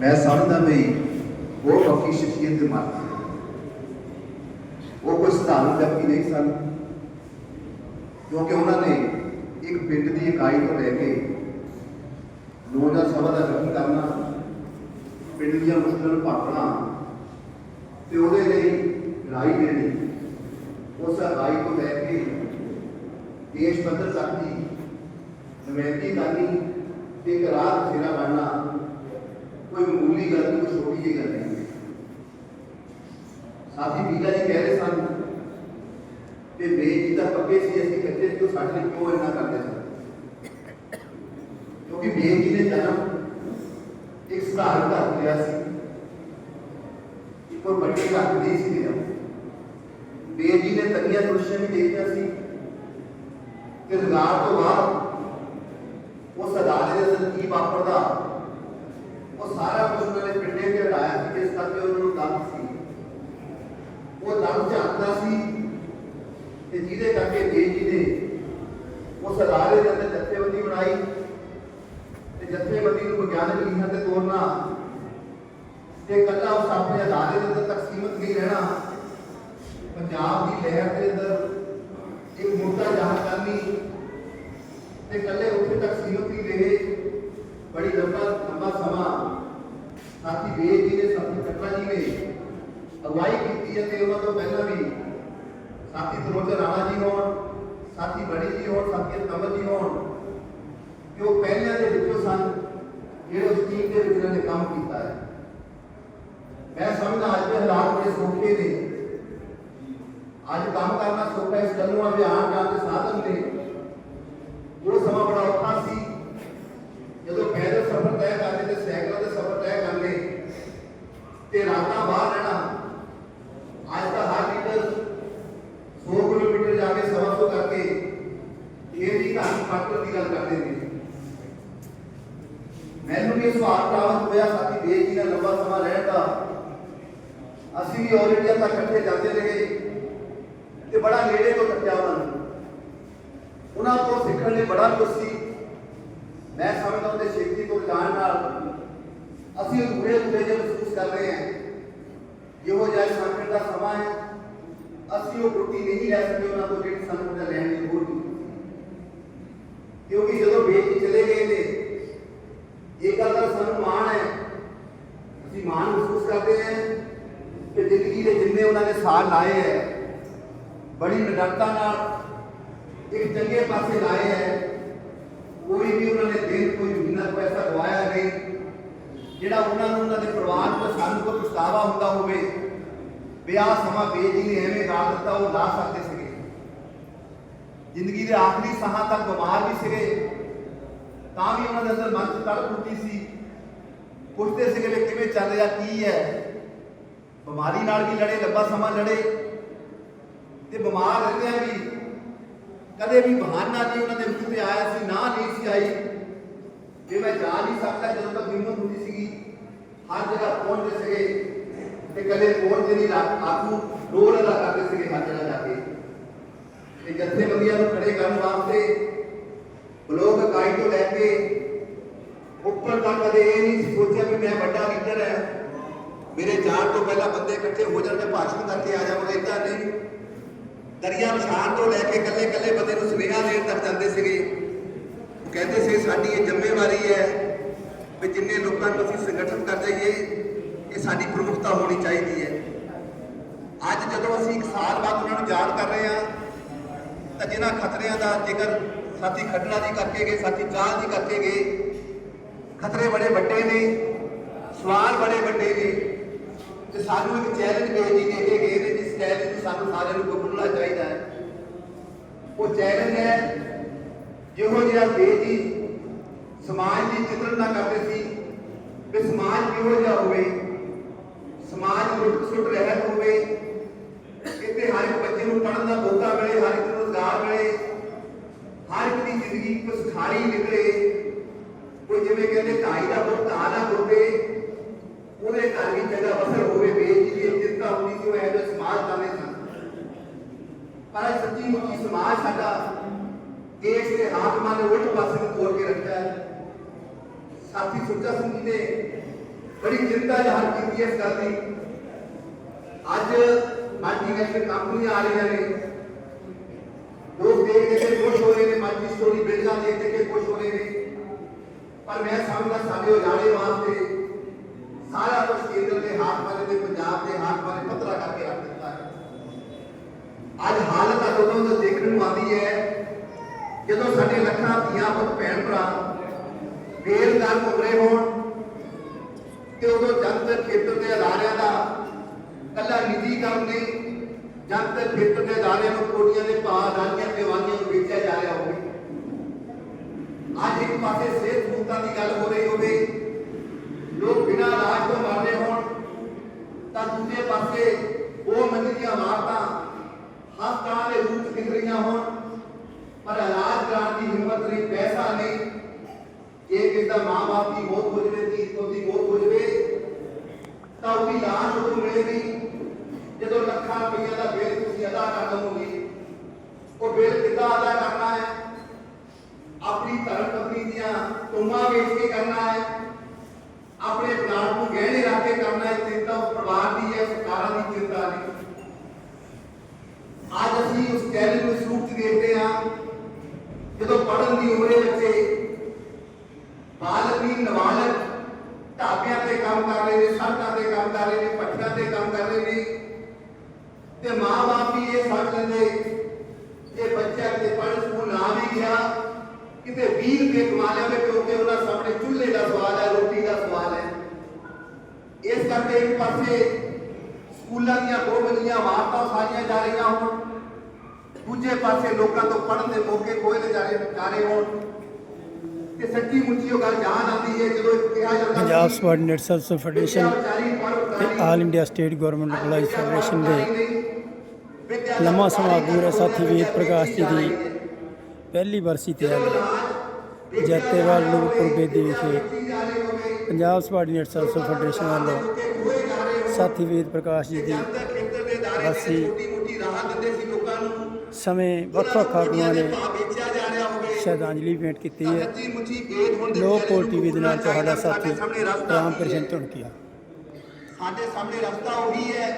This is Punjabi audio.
ਮੈਂ ਸਮਝਦਾ ਵੀ ਉਹ ਪੱਕੀ ਸ਼ਖਸੀਅਤ ਦੇ ਮਾਲਕ ਉਹ ਕੋਈ ਸਧਾਰਨ ਵਿਅਕਤੀ ਨਹੀਂ ਸਨ। ਕਿਉਂਕਿ ਉਹਨਾਂ ਨੇ ਇੱਕ ਪਿੰਡ ਦੀ ਇਕਾਈ ਤੋਂ ਲੈ ਕੇ ਨੌਜਵਾਨ ਸਭਾ ਦਾ ਗਠਨ ਕਰਨਾ, ਪਿੰਡ ਦੀਆਂ ਮੁਸ਼ਕਲਾਂ ਨੂੰ ਭਾਪਣਾ ਤੇ ਉਹਦੇ ਲਈ ਲੜਾਈ ਦੇਣੀ, ਉਸ ਰਾਈ ਤੋਂ ਲੈ ਕੇ ਦੇਸ਼ ਪੱਧਰ ਤੱਕ ਦੀ ਨੁਮਾਇੰਦਗੀ ਕਰਨੀ ਤੇ ਇੱਕ ਰਾਹ ਫੇਰਾ ਮਾਮੂਲੀ ਗੱਲ ਕੋਈ ਛੋਟੀ ਜਿਹੀ ਗੱਲ ਨਹੀਂ ਸਾਥੀ ਬੀਜਾ ਜੀ ਕਹਿ ਰਹੇ ਸਨ ਕਿ ਬੇਜੀ ਤਾਂ ਪੱਕੇ ਸੀ, ਅਸੀਂ ਕੱਚੇ ਸੀ ਉਹ ਸਾਡੇ ਕਿਉਂ ਇੰਨਾ ਕਰਦੇ ਸਨ ਕਿਉਂਕਿ ਬੇਜੀ ਨੇ ਜਨਮ ਇੱਕ ਸਧਾਰਨ ਘਰ ਤੋਂ ਲਿਆ ਸੀ। ਇੱਕ ਵੱਡੇ ਘਰ ਨਹੀਂ ਸੀ ਲਿਆ ਬੇਜੀ ਨੇ ਤੰਗੀਆਂ ਦੁਰਸ਼ਾਂ ਵੀ ਦੇਖਿਆ ਸੀ ਕਿ ਰੁਜ਼ਗਾਰ ਤੋਂ ਬਾਅਦ ਉਸ ਅਦਾਰੇ ਦੇ ਅੰਦਰ ਕੀ ਵਾਪਰਦਾ ਉਹ ਸਾਰਾ ਕੁਝ ਉਹਨਾਂ ਨੇ ਪਿੰਡੇ ਤੇ ਹਟਾਇਆ ਸੀ ਜਿਸ ਕਰਕੇ ਉਹਨਾਂ ਨੂੰ ਦਮ ਸੀ ਉਹ ਦਮ ਝਾਕਦਾ ਸੀ ਤੇ ਜਿਹਦੇ ਕਰਕੇ ਬੇਜੀ ਨੇ ਉਸ ਅਦਾਰੇ ਦੇ ਅੰਦਰ ਜਥੇਬੰਦੀ ਬਣਾਈ ਤੇ ਜਥੇਬੰਦੀ ਨੂੰ ਵਿਗਿਆਨਕ ਲੀਹਾਂ ਤੇ ਤੋਰਨਾ ਤੇ ਕੱਲਾ ਉਸ ਆਪਣੇ ਅਦਾਰੇ ਦੇ ਅੰਦਰ ਤੱਕ ਨਹੀਂ ਰਹਿਣਾ, ਪੰਜਾਬ ਦੀ ਲਹਿਰ ਦੇ ਅੰਦਰ ਇੱਕ ਮੁੱਦਾ ਜਹਾਂ ਕਰਨੀ ਤੇ ਕੱਲੇ ਉੱਥੇ ਤੱਕ ਸੀਮਤ ਰਹੇ, ਬੜੀ ਲੰਬਾ ਲੰਬਾ ਸਮਾਂ ਸਾਥੀ ਵੇਦ ਜੀ ਨੇ, ਸਾਥੀ ਕੱਟਾ ਜੀ ਨੇ ਅਗਵਾਈ ਕੀਤੀ ਹੈ ਤੇ ਉਹਨਾਂ ਤੋਂ ਪਹਿਲਾਂ ਵੀ ਸਾਥੀ ਸਰੋਜ ਰਾਣਾ ਜੀ ਹੋਣ, ਸਾਥੀ ਬੜੀ ਜੀ ਸਾਥੀ ਕਮਲ ਹੋਣ ਕਿ ਉਹ ਪਹਿਲਿਆਂ ਦੇ ਵਿੱਚੋਂ ਸਨ, ਜਿਹੜੇ ਉਸ ਟੀਮ ਦੇ ਵਿੱਚ ਨੇ ਕੰਮ ਕੀਤਾ ਹੈ। ਮੈਂ ਸਮਝਦਾ ਅੱਜ ਦੇ ਹਾਲਾਤ ਬੜੇ ਸੌਖੇ ਨੇ। ਅੱਜ ਕੰਮ ਕਰਨਾ ਸੌਖਾ ਇਸ ਗੱਲ ਨੂੰ ਅਭਿਆਨ ਜਾਣ ਦੇ ਸਾਧਨ ਨੇ। ਉਹ ਸਮਾਂ ਬੜਾ ਔਖਾ ਸੀ, ਜਦੋਂ ਪੈਦਲ ਸਫ਼ਰ ਤੈਅ ਕਰਦੇ ਤੇ ਸਾਈਕਲਾਂ ਦੇ ਸਫ਼ਰ ਤੈਅ ਕਰਨੇ ਤੇ ਰਾਤਾਂ ਬਾਹਰ ਰਹਿਣਾ ਅੱਜ ਤਾਂ ਹਰ ਲੀਟਰ 100 ਕਿਲੋਮੀਟਰ ਜਾ ਕੇ ਸਵਾ ਸੌ ਕਰਕੇ ਇਹ ਵੀ ਘਰ ਫਾਕਟਰ ਦੀ ਗੱਲ ਕਰਦੇ ਨੇ ਮੈਨੂੰ ਵੀ ਇਹ ਸਵਾਲ ਪ੍ਰਾਪਤ ਹੋਇਆ ਸਾਥੀ ਦੇਸ਼ ਜੀ ਦਾ ਲੰਬਾ ਸਮਾਂ ਰਹਿਣ ਦਾ ਅਸੀਂ ਵੀ ਆਲ ਇੰਡੀਆ ਤੱਕ ਇਕੱਠੇ ਜਾਂਦੇ ਰਹੇ ਤੇ ਬੜਾ ਨੇੜੇ ਤੋਂ ਕੱਟਿਆ ਉਹਨਾਂ ਨੂੰ ਉਹਨਾਂ ਤੋਂ ਸਿੱਖਣ ਲਈ ਬੜਾ ਕੁਝ ਸੀ ਮੈਂ ਸਮਝਦਾ ਉਹਦੇ ਛੇਤੀ ਤੋਂ ਜਾਣ ਨਾਲ ਅਸੀਂ ਅਧੂਰੇ ਅਧੂਰੇ ਜਿਹਾ ਮਹਿਸੂਸ ਕਰ ਰਹੇ ਹਾਂ ਇਹੋ ਜਿਹਾ ਸੰਕਟ ਦਾ ਸਮਾਂ ਹੈ ਅਸੀਂ ਉਹ ਰੋਟੀ ਨਹੀਂ ਲੈ ਸਕਦੇ ਉਹਨਾਂ ਤੋਂ ਜਿਹੜੀ ਸਾਨੂੰ ਉਹਦਾ ਲੈਣ ਦੀ ਲੋੜ ਨਹੀਂ ਕਿਉਂਕਿ ਜਦੋਂ ਵੇਚ ਕੇ ਚਲੇ ਗਏ ਨੇ ਇਹ ਗੱਲ ਦਾ ਸਾਨੂੰ ਮਾਣ ਹੈ। ਅਸੀਂ ਮਾਣ ਮਹਿਸੂਸ ਕਰਦੇ ਹਾਂ ਕਿ ਜ਼ਿੰਦਗੀ ਦੇ ਜਿੰਨੇ ਉਹਨਾਂ ਨੇ ਸਾਲ ਲਾਏ ਹੈ, ਬੜੀ ਨਿਡਰਤਾ ਨਾਲ ਇੱਕ ਚੰਗੇ ਪਾਸੇ ਲਾਏ ਹੈ, ਕੋਈ ਵੀ ਉਹਨਾਂ ਨੇ ਦਿਨ, ਕੋਈ ਮਹੀਨਾ ਪੈਸਾ ਗਵਾਇਆ ਨਹੀਂ, ਜਿਹੜਾ ਉਹਨਾਂ ਨੂੰ ਉਹਨਾਂ ਦੇ ਪਰਿਵਾਰ ਤੋਂ ਸਾਨੂੰ ਕੋਈ ਪਛਤਾਵਾ ਹੁੰਦਾ ਹੋਵੇ ਵਿਆਹ ਸਮਾਂ ਬੇਜੀ ਨੇ ਐਵੇਂ ਗਾ ਦਿੱਤਾ, ਉਹ ਲਾ ਸਕਦੇ ਜ਼ਿੰਦਗੀ ਦੇ ਆਖਰੀ ਸਾਹਾਂ ਤੱਕ ਬਿਮਾਰ ਵੀ ਸੀਗੇ ਤਾਂ ਵੀ ਉਹਨਾਂ ਦੇ ਅੰਦਰ ਮਨ ਚ ਤੜਪ ਉੱਠੀ ਸੀ ਪੁੱਛਦੇ ਸੀਗੇ ਵੀ ਕਿਵੇਂ ਚੱਲ ਰਿਹਾ ਕੀ ਹੈ ਬਿਮਾਰੀ ਨਾਲ ਵੀ ਲੜੇ ਲੰਬਾ ਸਮਾਂ ਲੜੇ ਤੇ ਬਿਮਾਰ ਰਹਿੰਦਿਆਂ ਵੀ ਕਦੇ ਵੀ ਬਹਾਨਾ ਨਹੀਂ ਉਹਨਾਂ ਦੇ ਮੂੰਹ ਤੇ ਆਇਆ ਸੀ ਨਾ ਨਹੀਂ ਸੀ ਆਈ ਜੇ ਮੈਂ ਜਾ ਨਹੀਂ ਸਕਦਾ ਜਦੋਂ ਤੱਕ ਹਿੰਮਤ ਹੁੰਦੀ ਸੀਗੀ ਹਰ ਜਗ੍ਹਾ ਪਹੁੰਚਦੇ ਸੀਗੇ ਤੇ ਕਦੇ ਪਹੁੰਚਦੇ ਨਹੀਂ ਰਾ- ਆਗੂ ਰੋਲ ਅਦਾ ਕਰਦੇ ਸੀਗੇ ਹਰ ਜਗ੍ਹਾ ਜਾ ਕੇ ਤੇ ਜਥੇਬੰਦੀਆਂ ਨੂੰ ਖੜੇ ਕਰਨ ਵਾਸਤੇ ਬਲੋਕ ਇਕਾਈ ਤੋਂ ਲੈ ਕੇ ਉੱਪਰ ਤੱਕ ਕਦੇ ਇਹ ਨਹੀਂ ਸੋਚਿਆ ਵੀ ਮੈਂ ਵੱਡਾ ਲੀਡਰ ਹੈ। ਮੇਰੇ ਜਾਣ ਤੋਂ ਪਹਿਲਾਂ ਬੰਦੇ ਇਕੱਠੇ ਹੋ ਜਾਣ ਤੇ ਭਾਸ਼ਣ ਕਰਕੇ ਆ ਜਾਵਾਂਗਾ ਇਦਾਂ ਨਹੀਂ। ਦਰਿਆ ਵਿਛਾਣ ਤੋਂ ਲੈ ਕੇ ਇਕੱਲੇ ਇਕੱਲੇ ਬੰਦੇ ਨੂੰ ਸੁਨੇਹਾ ਦੇਣ ਤੱਕ ਜਾਂਦੇ ਸੀਗੇ। ਉਹ ਕਹਿੰਦੇ ਸੀ, ਸਾਡੀ ਇਹ ਜ਼ਿੰਮੇਵਾਰੀ ਹੈ ਵੀ ਜਿੰਨੇ ਲੋਕਾਂ ਨੂੰ ਅਸੀਂ ਸੰਗਠਨ ਕਰ ਜਾਈਏ, ਇਹ ਸਾਡੀ ਪ੍ਰਮੁਖਤਾ ਹੋਣੀ ਚਾਹੀਦੀ ਹੈ। ਅੱਜ ਜਦੋਂ ਅਸੀਂ ਇੱਕ ਸਾਲ ਬਾਅਦ ਉਹਨਾਂ ਨੂੰ ਯਾਦ ਕਰ ਰਹੇ ਹਾਂ ਤਾਂ ਜਿਨ੍ਹਾਂ ਖਤਰਿਆਂ ਦਾ ਜ਼ਿਕਰ ਸਾਥੀ ਖੱਟਣਾ ਦੀ ਕਰਕੇ ਗਏ, ਸਾਥੀ ਚਾਲ ਦੀ ਕਰਕੇ ਗਏ। ਖਤਰੇ ਬੜੇ ਵੱਡੇ ਨੇ, ਸਵਾਲ ਬੜੇ ਵੱਡੇ ਨੇ। ਤੇ ਸਾਨੂੰ ਇੱਕ ਚੈਲੰਜ ਬੇਜੀ ਦੇ ਕੇ ਗਏ ਨੇ, ਜਿਸ ਚੈਲੰਜ ਨੂੰ ਸਾਨੂੰ ਸਾਰਿਆਂ ਨੂੰ ਕਬੂਲਣਾ ਚਾਹੀਦਾ ਹੈ। ਉਹ ਚੈਲੰਜ ਹੈ, ਜਿਹੋ ਜਿਹਾ ਬੇਜੀ ਸਮਾਜ ਦੀ ਚਿਤਰਨਾ ਕਰਦੇ ਸੀ ਕਿ ਸਮਾਜ ਕਿਹੋ ਜਿਹਾ ਹੋਵੇ, ਸਮਾਜ ਲੁੱਟ ਸੁੱਟ ਰਹਿਤ ਹੋਵੇ ਇੱਥੇ ਹਰ ਇੱਕ ਬੱਚੇ ਨੂੰ ਪੜ੍ਹਨ ਦਾ ਮੌਕਾ ਮਿਲੇ ਹਰ ਇੱਕ ਨੂੰ ਰੋਜ਼ਗਾਰ ਮਿਲੇ ਹਰ ਇੱਕ ਦੀ ਜ਼ਿੰਦਗੀ ਕੁਝ ਖਾਲੀ ਨਿਕਲੇ ਕੋਈ ਜਿਵੇਂ ਕਹਿੰਦੇ, ਢਾਈ ਦਾ ਭੁਗਤਾਨ ਨਾ ਹੋਵੇ ਉਹਦੇ ਘਰ ਵੀ ਜਗ੍ਹਾ ਬਸਰ ਹੋਵੇ ਬੇਜੀ ਦੀ ਚਿੰਤਾ ਹੁੰਦੀ ਸੀ, ਉਹ ਇਹ ਸਮਾਜ ਚਾਹੁੰਦੇ ਸਨ ਪਰ ਸੱਚੀ ਮੁੱਚੀ ਸਮਾਜ ਸਾਡਾ ਦੇਸ਼ ਦੇ ਹਾਕਮਾਂ ਨੇ ਉਲਟ ਪਾਸੇ ਨੂੰ ਤੋੜ ਕੇ ਰੱਖਿਆ ਹੈ। ਸਾਥੀ ਸੁੱਚਾ ਸਿੰਘ ਜੀ ਨੇ ਬੜੀ ਚਿੰਤਾ ਜ਼ਾਹਰ ਕੀਤੀ ਇਸ ਗੱਲ ਦੀ। ਅੱਜ ਮਲਟੀਨੈਸ਼ਨਲ ਕੰਪਨੀਆਂ ਆ ਰਹੀਆਂ ਨੇ। ਲੋਕ ਦੇਖ ਦੇਖ ਕੇ ਖੁਸ਼ ਹੋ ਰਹੇ ਨੇ ਮਲਟੀ ਸਟੋਰੀ ਬਿਲਡਾਂ ਦੇਖ ਦੇਖ ਕੇ ਖੁਸ਼ ਹੋ ਰਹੇ ਨੇ। ਪਰ ਮੈਂ ਸਮਝਦਾ ਸਾਡੇ ਉਜਾੜੇ ਵਾਸਤੇ ਸਾਰਾ ਕੁਝ ਕੇਂਦਰ ਦੇ ਹੱਥ ਵਾਲੇ ਤੇ ਪੰਜਾਬ ਦੇ ਹੱਥ ਵਾਲੇ ਪੱਤਰਾ ਕਰਕੇ ਰੱਖ ਦਿੱਤਾ ਹੈ। ਅੱਜ ਹਾਲਤ ਆ ਉਦੋਂ ਤੋਂ ਦੇਖਣ ਨੂੰ ਆਉਂਦੀ ਹੈ, ਜਦੋਂ ਸਾਡੇ ਲੱਖਾਂ ਧੀਆਂ ਪੁੱਤ, ਭੈਣ ਭਰਾ ਬੇਰੁਜ਼ਗਾਰ ਘੁੰਮ ਹੋਣ ਤੇ ਉਦੋਂ ਜਨਤਕ ਖੇਤਰ ਦੇ ਅਦਾਰਿਆਂ ਦਾ ਕੱਲਾ ਨਿੱਜੀਕਰਨ ਨਹੀਂ ਜਨਤਕ ਖੇਤਰ ਦੇ ਅਦਾਰਿਆਂ ਨੂੰ ਕੋਟੀਆਂ ਦੇ ਭਾਅ ਰਾਜੀਆਂ ਦੀਵਾਨੀਆਂ ਨੂੰ ਵੇਚਿਆ ਜਾ ਰਿਹਾ ਹੋਵੇ। ਅੱਜ ਇੱਕ ਪਾਸੇ ਸਿਹਤ ਸਹੂਲਤਾਂ ਦੀ ਗੱਲ ਹੋ ਰਹੀ ਹੋਵੇ, ਲੋਕ ਬਿਨਾਂ ਇਲਾਜ ਤੋਂ ਮਰ ਰਹੇ ਹੋਣ, ਤਾਂ ਦੂਜੇ ਪਾਸੇ ਉਹ ਮੰਦੀਆਂ ਇਮਾਰਤਾਂ ਹਸਪਤਾਲਾਂ ਦੇ ਰੂਪ ਦਿਖ ਰਹੀਆਂ ਹੋਣ, ਪਰ ਇਲਾਜ ਕਰਾਉਣ ਦੀ ਹਿੰਮਤ ਨਹੀਂ, ਪੈਸਾ ਨਹੀਂ। ਜੇ ਕਿਸੇ ਦਾ ਮਾਂ-ਬਾਪ ਦੀ ਮੌਤ ਹੋ ਜਵੇ ਧੀ ਪੁੱਤ ਦੀ ਮੌਤ ਹੋ ਜਵੇ, ਤਾਂ ਉਹਦੀ ਲਾਸ਼ ਉਦੋਂ ਮਿਲੇਗੀ। ਜਦੋਂ ਲੱਖਾਂ ਰੁਪਈਆ ਦਾ ਬਿੱਲ ਤੁਸੀਂ ਅਦਾ ਕਰ ਦਵੋਗੇ ਉਹ ਬਿੱਲ ਕਿੱਦਾਂ ਅਦਾ ਕਰਨਾ ਹੈ? ਆਪਣੀ ਧਰਮ ਪਤਨੀ ਦੀਆਂ ਤੁਮਾਂ ਵੇਚ ਕੇ ਕਰਨਾ ਹੈ। ਆਪਣੇ ਪਲਾਟ ਨੂੰ ਗਹਿਣੇ ਰੱਖ ਕੇ ਕਰਨਾ ਹੈ। ਚਿੰਤਾ ਉਸ ਪਰਿਵਾਰ ਦੀ ਹੈ, ਸਰਕਾਰਾਂ ਦੀ ਚਿੰਤਾ ਨਹੀਂ। ਅੱਜ ਅਸੀਂ ਉਸ ਕੈਰੀ ਨੂੰ ਇਸ ਦੇਖਦੇ ਹਾਂ। ਜਦੋਂ ਪੜਨ ਦੀ ਉਮਰੇ ਬੱਚੇ ਬਾਲਕ ਵੀ ਨਾਬਾਲਗ ਢਾਬਿਆਂ ਤੇ ਕੰਮ ਕਰ ਰਹੇ ਨੇ, ਸੜਕਾਂ ਤੇ ਕੰਮ ਕਰ ਰਹੇ ਨੇ, ਪੱਠਿਆਂ ਤੇ ਕੰਮ ਕਰ ਰਹੇ ਨੇ। ਤੇ ਮਾਂ-ਬਾਪ ਵੀ ਇਹ ਸਮਝ ਲੈਂਦੇ ਕਿ ਬੱਚਾ ਕਿਤੇ ਪੜ੍ਹਨ ਸਕੂਲ ਨਾ ਵੀ ਗਿਆ ਕਿਤੇ 20 ਰੁਪਏ ਕਮਾ ਲਿਆਵੇ ਕਿਉਂਕਿ ਉਹਨਾਂ ਸਾਹਮਣੇ ਚੁੱਲ੍ਹੇ ਦਾ ਸਵਾਲ ਹੈ ਰੋਟੀ ਦਾ ਸਵਾਲ ਹੈ ਇਸ ਕਰਕੇ ਇੱਕ ਪਾਸੇ ਸਕੂਲਾਂ ਦੀਆਂ ਗੋਬਨੀਆਂ ਵਾਰਤਾਂ ਸਾਰੀਆਂ ਜਾ ਰਹੀਆਂ ਹੋਣ ਦੂਜੇ ਪਾਸੇ ਲੋਕਾਂ ਤੋਂ ਪੜ੍ਹਨ ਦੇ ਮੌਕੇ ਖੋਏ ਜਾ ਰਹੇ ਜਾ ਰਹੇ ਹੋਣ ਤੇ ਸੱਚੀ ਮੁੱਚੀ ਉਹ ਗੱਲ ਜਾਣ ਆਉਂਦੀ ਹੈ ਜਦੋਂ ਕਿਹਾ ਜਾਂਦਾ ਪੰਜਾਬ ਸਬਆਰਡੀਨੇਟ ਸੈਲਸ ਫੈਡਰੇਸ਼ਨ ਤੇ all India state government employees federation ਦੇ ਲੰਮਾ ਸਮਾਂ ਆਗੂ ਸਾਥੀ ਵੇਦ ਪ੍ਰਕਾਸ਼ ਜੀ ਦੀ। ਪਹਿਲੀ ਵਰਸੀ ਤੇ ਅੱਜ ਜੈਤੇਵਾਲ ਨੂਰਪੁਰ ਬੇਦੀ ਵਿਖੇ ਪੰਜਾਬ ਸਬਾਰਡੀਨੇਟ ਸੈਲਸ ਫੈਡਰੇਸ਼ਨ ਵੱਲੋਂ ਸਾਥੀ ਵੇਦ ਪ੍ਰਕਾਸ਼ ਜੀ ਦੀ ਵਰਸੀ ਸਮੇਂ ਵੱਖ ਵੱਖ ਆਗੂਆਂ ਨੇ ਸ਼ਰਧਾਂਜਲੀ ਭੇਂਟ ਕੀਤੀ ਹੈ। ਲੋਕ ਕੋਲ ਟੀਵੀ ਦੇ ਨਾਲ ਤੁਹਾਡਾ ਸਾਥੀ ਰਾਮ ਕ੍ਰਿਸ਼ਨ ਧੁਨਕੀਆ ਸਾਡੇ ਸਾਹਮਣੇ ਰਸਤਾ ਉਹੀ ਹੈ।